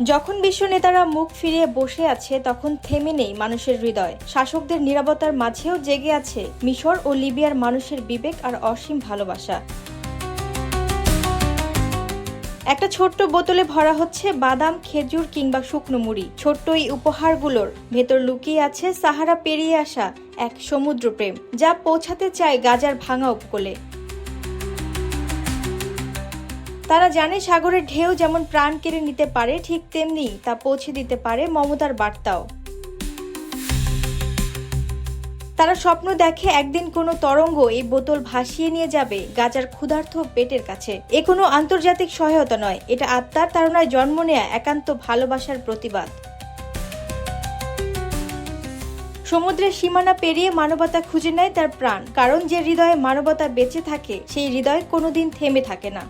যখন বিশ্ব নেতারা মুখ ফিরিয়ে বসে আছে, তখন থেমে নেই মানুষের হৃদয়। শাসকদের নিরাপত্তার মাঝেও জেগে আছে মিশর ও লিবিয়ার মানুষের বিবেক আর অসীম ভালোবাসা। একটা ছোট্ট বোতলে ভরা হচ্ছে বাদাম, খেজুর কিংবা শুকনো মুড়ি। ছোট্ট এই উপহারগুলোর ভেতর লুকিয়ে আছে সাহারা পেরিয়ে আসা এক সমুদ্র প্রেম যা পৌঁছাতে চায় গাজার ভাঙা উপকূলে। তারা জানে সাগরের ঢেউ যেমন প্রাণ কেড়ে নিতে পারে, ঠিক তেমনি তা পৌঁছে দিতে পারে মমতার বার্তাও। তারা স্বপ্ন দেখে একদিন কোনো তরঙ্গ এই বোতল ভাসিয়ে নিয়ে যাবে গাজার ক্ষুধার্ত পেটের কাছে। এ কোনো আন্তর্জাতিক সহায়তা নয়, এটা আত্মার তাড়নায় জন্ম নেয়া একান্ত ভালোবাসার প্রতিবাদ। সমুদ্রের সীমানা পেরিয়ে মানবতা খুঁজে নেয় তার প্রাণ, কারণ যে হৃদয়ে মানবতা বেঁচে থাকে, সেই হৃদয় কোনোদিন থেমে থাকে না।